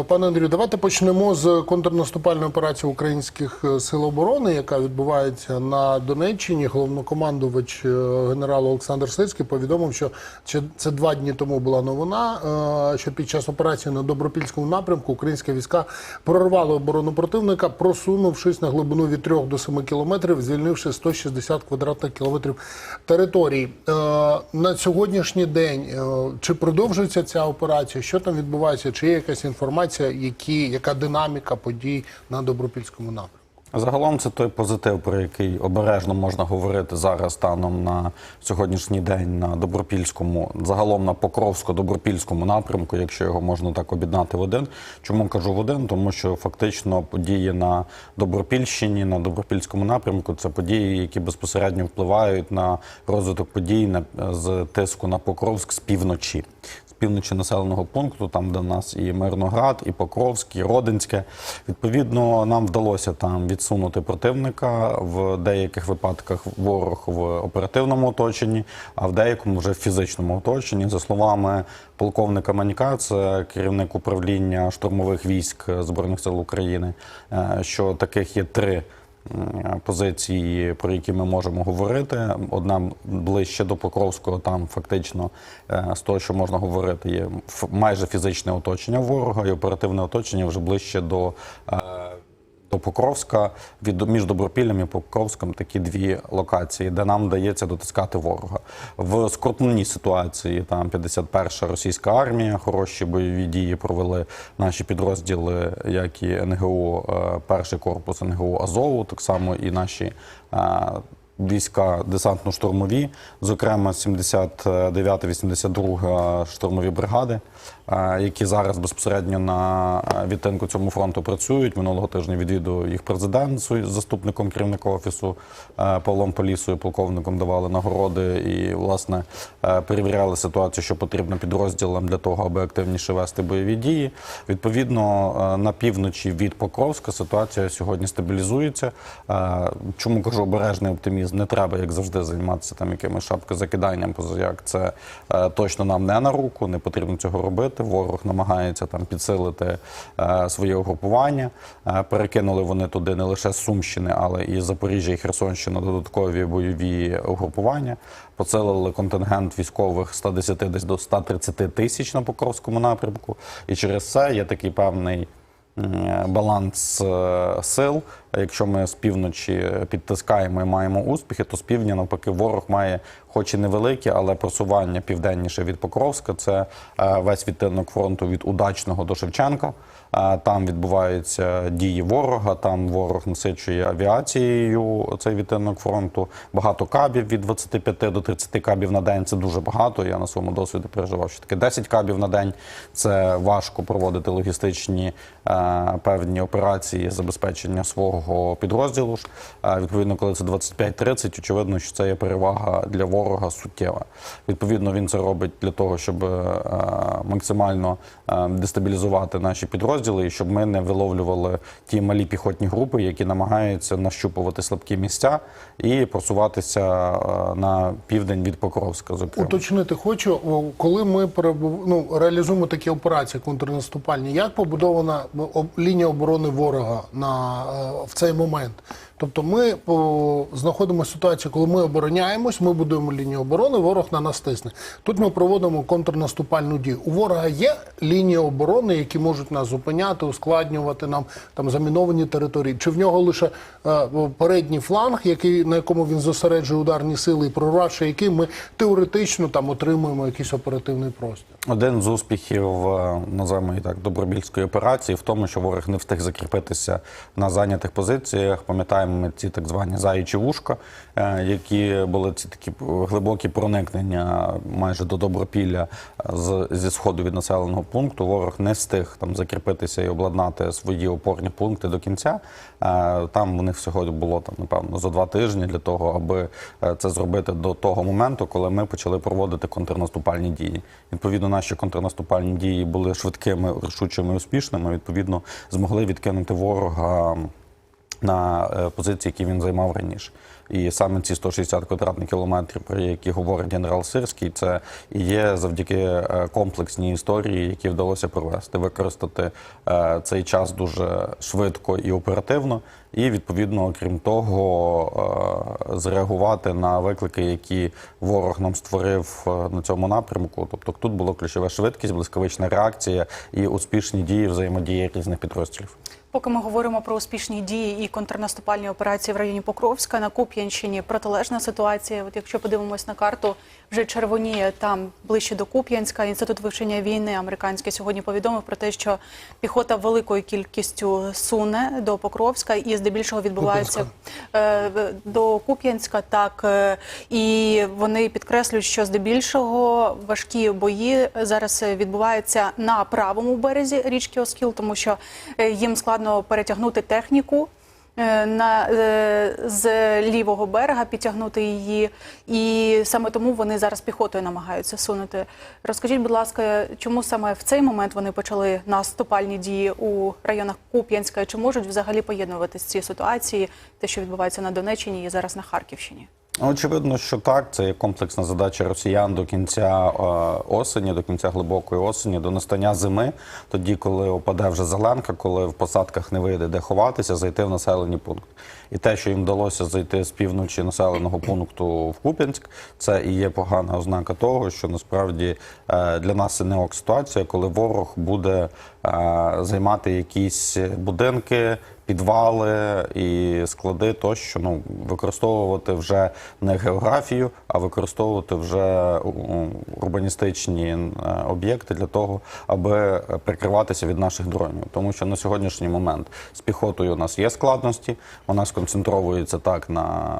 Е, Пане Андрію, давайте почнемо з контрнаступальної операції українських е, сил оборони, яка відбувається на Донеччині. Головнокомандувач е, генерал Олександр Сицький повідомив, що це два дні тому була новина, що під час операції на Добропільському напрямку українські війська прорвали оборону противника, просунувшись на глибину від 3 до 7 кілометрів, звільнивши 160 квадратних кілометрів території. На сьогоднішній день чи продовжується ця операція? Що там відбувається? Чи є якась інформація, які, яка динаміка подій на Добропільському напрямку? Загалом це той позитив, про який обережно можна говорити зараз станом на сьогоднішній день на Добропільському, загалом на Покровсько-Добропільському напрямку, якщо його можна так об'єднати в один. Чому кажу в один? Тому що фактично події на Добропільщині, на Добропільському напрямку це події, які безпосередньо впливають на розвиток подій на, з тиску на Покровськ з півночі. Півночі населеного пункту, там де в нас і Мирноград, і Покровськ, і Родинське. Відповідно, нам вдалося там відсунути противника в деяких випадках ворог в оперативному оточенні, а в деякому вже в фізичному оточенні. За словами полковника Маніка, це керівник управління штурмових військ Збройних сил України, е, що таких є три. М, Позиції, про які ми можемо говорити. Одна ближче до Покровського, там фактично е, з того, що можна говорити, є майже фізичне оточення ворога, і оперативне оточення вже ближче до. Покровська від між Добропіллям і Покровськом такі дві локації, де нам вдається дотискати ворога в скрутній ситуації. Там 51-ша російська армія, хороші бойові дії провели наші підрозділи, як і НГУ, е, перший корпус НГУ Азову, так само і наші. е, Війська десантно-штурмові, зокрема 79-82 штурмові бригади, які зараз безпосередньо на е, відтинку цьому фронту працюють. Минулого тижня відвідував їх президент з заступником керівника офісу е, Павлом Полісою, полковником давали нагороди і власне е, перевіряли ситуацію, що потрібно підрозділам для того, аби активніше вести бойові дії. Відповідно, е, на півночі від Покровська ситуація сьогодні стабілізується. Е, Чому кажу обережний оптимізм? Не треба, як завжди, займатися там якимось шапкозакиданням, позаяк це е, точно нам не на руку, не потрібно цього робити. Ворог намагається там підсилити е, своє угрупування. Е, перекинули вони туди не лише з Сумщини, але і Запоріжжя і Херсонщина додаткові бойові угрупування. Поцелили контингент військових 110 десь до 130 тисяч на Покровському напрямку. І через це є такий певний баланс е, сил. Якщо ми з півночі підтискаємо і маємо успіхи, то з півдня навпаки ворог має, хоч і невелике, але просування південніше від Покровська. Це е, весь відтинок фронту від Удачного до Шевченка. Е, Там відбуваються дії ворога. Там ворог насичує авіацією цей відтинок фронту. Багато кабів від 25 до 30 кабів на день. Це дуже багато. Я на своєму досвіді переживав, що таке 10 кабів на день. Це важко проводити логістичні е, певні операції забезпечення свого підрозділу. ж. Е, відповідно, коли це 25-30, очевидно, що це є перевага для ворога суттєва. Відповідно, він це робить для того, щоб е, максимально е, дестабілізувати наші підрозділи, і щоб ми не виловлювали ті малі піхотні групи, які намагаються нащупувати слабкі місця і просуватися е, на південь від Покровська. Зокрема. Уточнити хочу, коли ми перебув... ну, реалізуємо такі операції контрнаступальні, як побудована об- лінія оборони ворога на, е, в цей момент? Тобто ми о, знаходимо ситуацію, коли ми обороняємось, ми будуємо лінію оборони, ворог на нас тисне. Тут ми проводимо контрнаступальну дію. У ворога є лінії оборони, які можуть нас зупиняти, ускладнювати нам там заміновані території. Чи в нього лише е, передній фланг, який на якому він зосереджує ударні сили і прорвавши який ми теоретично там отримуємо якийсь оперативний простір? Один з успіхів, е, називаємо її так, добробільської операції в тому, що ворог не встиг закріпитися на зайнятих позиціях. Пам'ятаємо ми ці так звані заячі вушка, е, які були ці такі глибокі проникнення майже до Добропілля е, з, зі сходу від населеного пункту. Ворог не встиг там закріпитися і обладнати свої опорні пункти до кінця. Е, Там у них всього було там, напевно, за два тижні для того, аби це зробити до того моменту, коли ми почали проводити контрнаступальні дії. Відповідно, наші контрнаступальні дії були швидкими, рішучими, успішними. Відповідно, змогли відкинути ворога на е, позиції, які він займав раніше. І саме ці 160 квадратних кілометрів, про які говорить генерал Сирський, це і є завдяки е, комплексній історії, які вдалося провести, використати е, цей час дуже швидко і оперативно. І відповідно, окрім того, зреагувати на виклики, які ворог нам створив на цьому напрямку. Тобто тут було ключове швидкість, блискавична реакція і успішні дії взаємодії різних підрозділів. Поки ми говоримо про успішні дії і контрнаступальні операції в районі Покровська на Куп'янщині, протилежна ситуація. От якщо подивимось на карту, вже червоніє там ближче до Куп'янська. Інститут вивчення війни американський сьогодні повідомив про те, що піхота великою кількістю суне до Покровська і здебільшого відбувається е, в- до Куп'янська. Так е, і вони підкреслюють, що здебільшого важкі бої зараз е, відбуваються на правому березі річки Оскіл, тому що е, їм складно перетягнути техніку. е, На е, з лівого берега підтягнути її, і саме тому вони зараз піхотою намагаються сунути. Розкажіть, будь ласка, чому саме в цей момент вони почали наступальні дії у районах Куп'янська? Чи можуть взагалі поєднуватися ці ситуації, те, що відбувається на Донеччині і зараз на Харківщині? Очевидно, що так. Це є комплексна задача росіян до кінця е, осені, до кінця глибокої осені, до настання зими, тоді, коли опаде вже зеленка, коли в посадках не вийде де ховатися, зайти в населені пункти. І те, що їм вдалося зайти з півночі населеного пункту в Куп'янськ, це і є погана ознака того, що насправді е, для нас це не ок ситуація, коли ворог буде е, займати якісь будинки. Підвали і склади тощо ну використовувати вже не географію, а використовувати вже урбаністичні е, об'єкти для того, аби прикриватися від наших дронів. Тому що на сьогоднішній момент з піхотою у нас є складності. Вона сконцентровується так на